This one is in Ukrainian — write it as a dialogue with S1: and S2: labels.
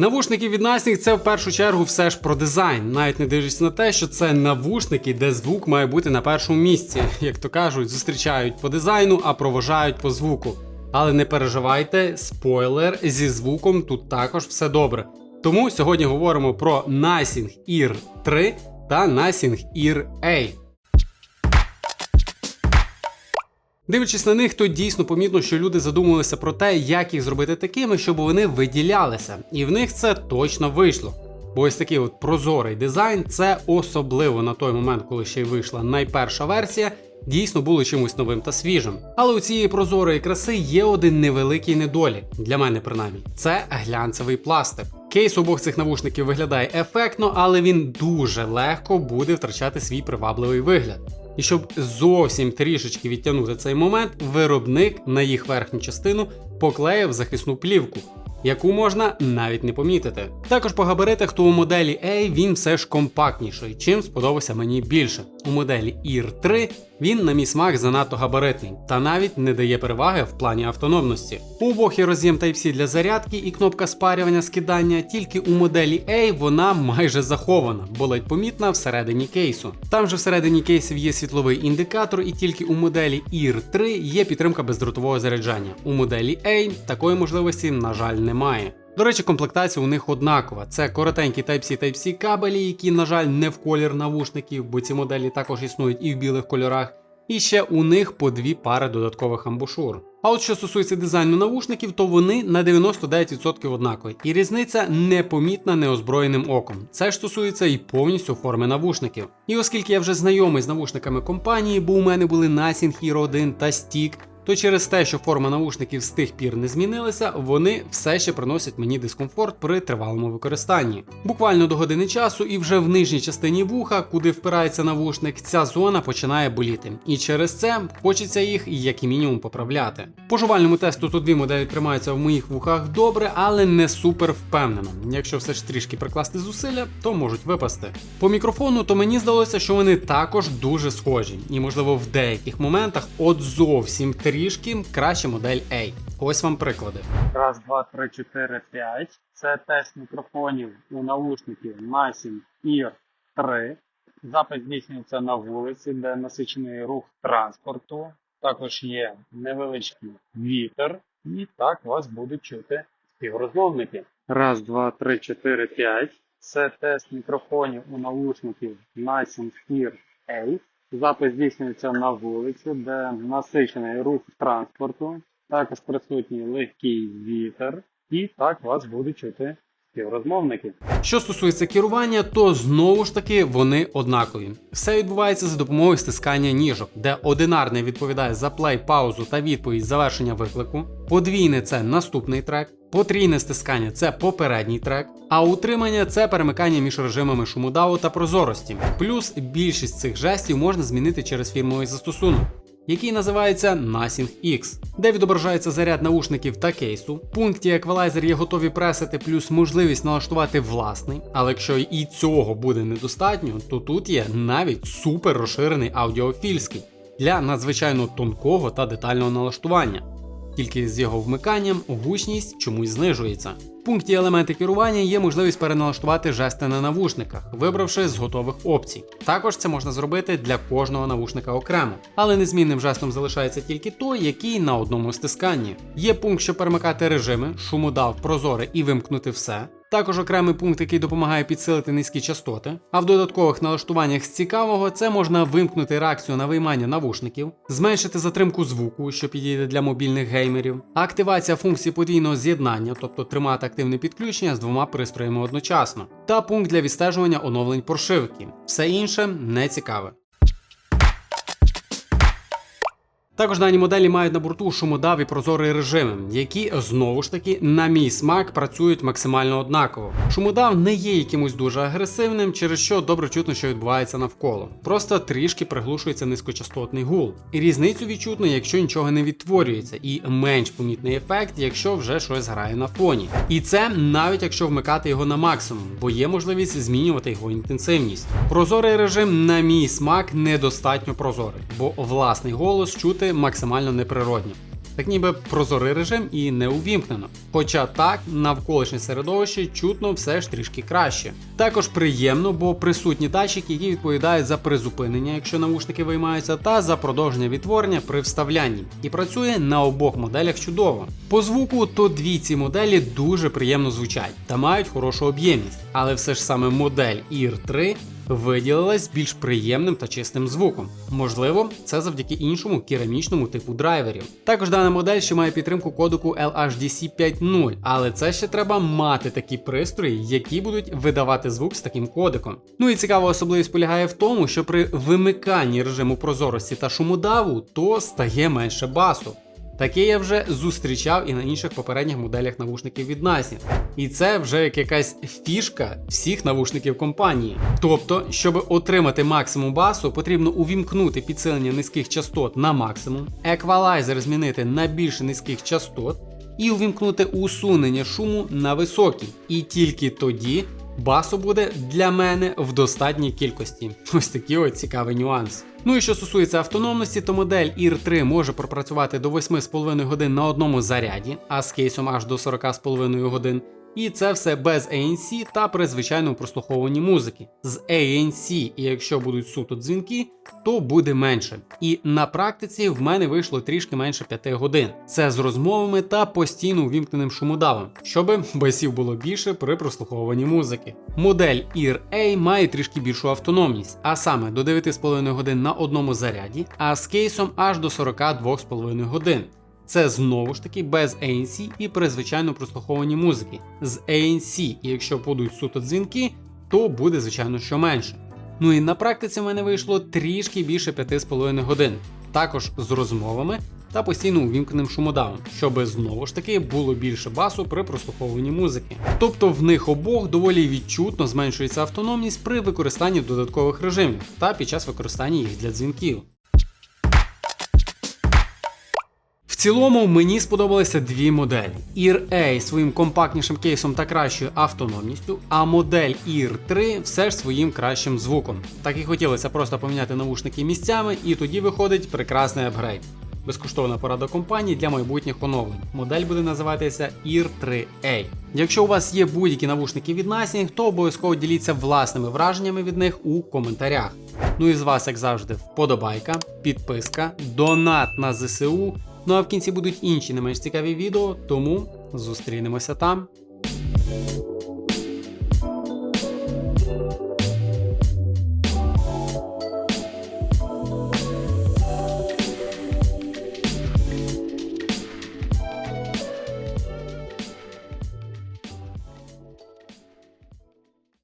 S1: Навушники від Nothing це в першу чергу все ж про дизайн, навіть не дивлячись на те, що це навушники, де звук має бути на першому місці. Як то кажуть, зустрічають по дизайну, а провожають по звуку. Але не переживайте, спойлер, зі звуком тут також все добре. Тому сьогодні говоримо про Nothing Ear 3 та Nothing Ear A. Дивлячись на них, то дійсно помітно, що люди задумувалися про те, як їх зробити такими, щоб вони виділялися. І в них це точно вийшло. Бо ось такий от прозорий дизайн, це особливо на той момент, коли ще й вийшла найперша версія, дійсно було чимось новим та свіжим. Але у цієї прозорої краси є один невеликий недолік, для мене принаймні, це глянцевий пластик. Кейс обох цих навушників виглядає ефектно, але він дуже легко буде втрачати свій привабливий вигляд. І щоб зовсім трішечки відтягнути цей момент, виробник на їх верхню частину поклеїв захисну плівку, яку можна навіть не помітити. Також по габаритах, то у моделі A він все ж компактніший, чим сподобався мені більше. У моделі EAR 3 він, на мій смак, занадто габаритний та навіть не дає переваги в плані автономності. У обох роз'єм Type-C для зарядки і кнопка спарювання скидання, тільки у моделі A вона майже захована, бо ледь помітна всередині кейсу. Там же всередині кейсів є світловий індикатор, і тільки у моделі EAR 3 є підтримка бездротового заряджання. У моделі A такої можливості, на жаль, немає. До речі, комплектація у них однакова. Це коротенькі Type-C Type-C кабелі, які, на жаль, не в колір навушників, бо ці моделі також існують і в білих кольорах. І ще у них по дві пари додаткових амбушур. А от що стосується дизайну навушників, то вони на 99% однакові, і різниця непомітна неозброєним оком. Це ж стосується і повністю форми навушників. І оскільки я вже знайомий з навушниками компанії, бо у мене були Nothing Hero 1 та Stick, то через те, що форма навушників з тих пір не змінилася, вони все ще приносять мені дискомфорт при тривалому використанні. Буквально до години часу, і вже в нижній частині вуха, куди впирається навушник, ця зона починає боліти. І через це хочеться їх як і мінімум поправляти. По жувальному тесту тут дві моделі тримаються в моїх вухах добре, але не супер впевнено. Якщо все ж трішки прикласти зусилля, то можуть випасти. По мікрофону, то мені здалося, що вони також дуже схожі, і можливо в деяких моментах от зовсім трішки краще модель A. Ось вам приклади. Раз, два, три, чотири, п'ять. Це тест мікрофонів у наушників Nothing Ear 3. Запис здійснюється на вулиці, де насичений рух транспорту. Також є невеличкий вітер, і так вас будуть чути співрозмовники. Раз, два, три, чотири, п'ять. Це тест мікрофонів у наушників Nothing Ear A. Запис здійснюється на вулиці, де насичений рух транспорту, також присутній легкий вітер, і так вас будуть чути співрозмовники. Що стосується керування, то знову ж таки вони однакові. Все відбувається за допомогою стискання ніжок, де одинарний відповідає за плей, паузу та відповідь завершення виклику. Подвійне це наступний трек. Потрійне стискання це попередній трек, а утримання це перемикання між режимами шумодаву та прозорості. Плюс більшість цих жестів можна змінити через фірмовий застосунок. Який називається Nothing X, де відображається заряд наушників та кейсу. В пункті еквалайзер є готові пресити, плюс можливість налаштувати власний. Але якщо і цього буде недостатньо, то тут є навіть супер розширений аудіофільський для надзвичайно тонкого та детального налаштування тільки з його вмиканням гучність чомусь знижується. В пункті елементи керування є можливість переналаштувати жести на навушниках, вибравши з готових опцій. Також це можна зробити для кожного навушника окремо, але незмінним жестом залишається тільки той, який на одному стисканні. Є пункт, щоб перемикати режими, шумодав, прозоре і вимкнути все. Також окремий пункт, який допомагає підсилити низькі частоти. А в додаткових налаштуваннях з цікавого це можна вимкнути реакцію на виймання навушників, зменшити затримку звуку, що підійде для мобільних геймерів, активація функції подвійного з'єднання, тобто тримати активне підключення з двома пристроями одночасно, та пункт для відстежування оновлень прошивки. Все інше не цікаве. Також дані моделі мають на борту шумодав і прозорий режими, які знову ж таки, на мій смак, працюють максимально однаково. Шумодав не є якимось дуже агресивним, через що добре чутно, що відбувається навколо. Просто трішки приглушується низькочастотний гул. І різницю відчутно, якщо нічого не відтворюється, і менш помітний ефект, якщо вже щось грає на фоні. І це навіть якщо вмикати його на максимум, бо є можливість змінювати його інтенсивність. Прозорий режим, на мій смак, недостатньо прозорий, бо власний голос чути максимально неприродні. Так ніби прозорий режим і не увімкнено. Хоча так, навколишнє середовище чутно все ж трішки краще. Також приємно, бо присутні датчики, які відповідають за призупинення, якщо навушники виймаються, та за продовження відтворення при вставлянні. І працює на обох моделях чудово. По звуку, то дві ці моделі дуже приємно звучать та мають хорошу об'ємність, але все ж саме модель EAR 3 виділилась більш приємним та чистим звуком. Можливо, це завдяки іншому керамічному типу драйверів. Також дана модель ще має підтримку кодеку LHDC 5.0, але це ще треба мати такі пристрої, які будуть видавати звук з таким кодеком. Ну і цікава особливість полягає в тому, що при вимиканні режиму прозорості та шумодаву, то стає менше басу. Таке я вже зустрічав і на інших попередніх моделях навушників від Nasі. І це вже як якась фішка всіх навушників компанії. Тобто, щоб отримати максимум басу, потрібно увімкнути підсилення низьких частот на максимум, еквалайзер змінити на більш низьких частот і увімкнути усунення шуму на високий. І тільки тоді басу буде для мене в достатній кількості. Ось такий от цікавий нюанс. Ну і що стосується автономності, то модель ir 3 може пропрацювати до 8,5 годин на одному заряді, а з кейсом аж до 40,5 годин. І це все без ANC та при звичайному прослуховуванні музики. З ANC, і якщо будуть суто дзвінки, то буде менше. І на практиці в мене вийшло трішки менше 5 годин. Це з розмовами та постійно увімкненим шумодавом, щоб басів було більше при прослуховуванні музики. Модель EAR A має трішки більшу автономність, а саме до 9,5 годин на одному заряді, а з кейсом аж до 42,5 годин. Це знову ж таки без ANC і при звичайному прослуховуванні музики. З ANC, і якщо будуть суто дзвінки, то буде, звичайно, що менше. Ну і на практиці в мене вийшло трішки більше 5,5 годин, також з розмовами та постійно увімкненим шумодавом, щоб знову ж таки було більше басу при прослуховуванні музики. Тобто в них обох доволі відчутно зменшується автономність при використанні додаткових режимів та під час використання їх для дзвінків. Цілому мені сподобалися дві моделі. EAR A своїм компактнішим кейсом та кращою автономністю, а модель EAR 3 все ж своїм кращим звуком. Так і хотілося просто поміняти навушники місцями, і тоді виходить прекрасний апгрейд. Безкоштовна порада компанії для майбутніх оновлень. Модель буде називатися EAR 3A. Якщо у вас є будь-які навушники від Nasing, то обов'язково діліться власними враженнями від них у коментарях. Ну і з вас, як завжди, вподобайка, підписка, донат на ЗСУ. Ну а в кінці будуть інші не менш цікаві відео, тому зустрінемося там.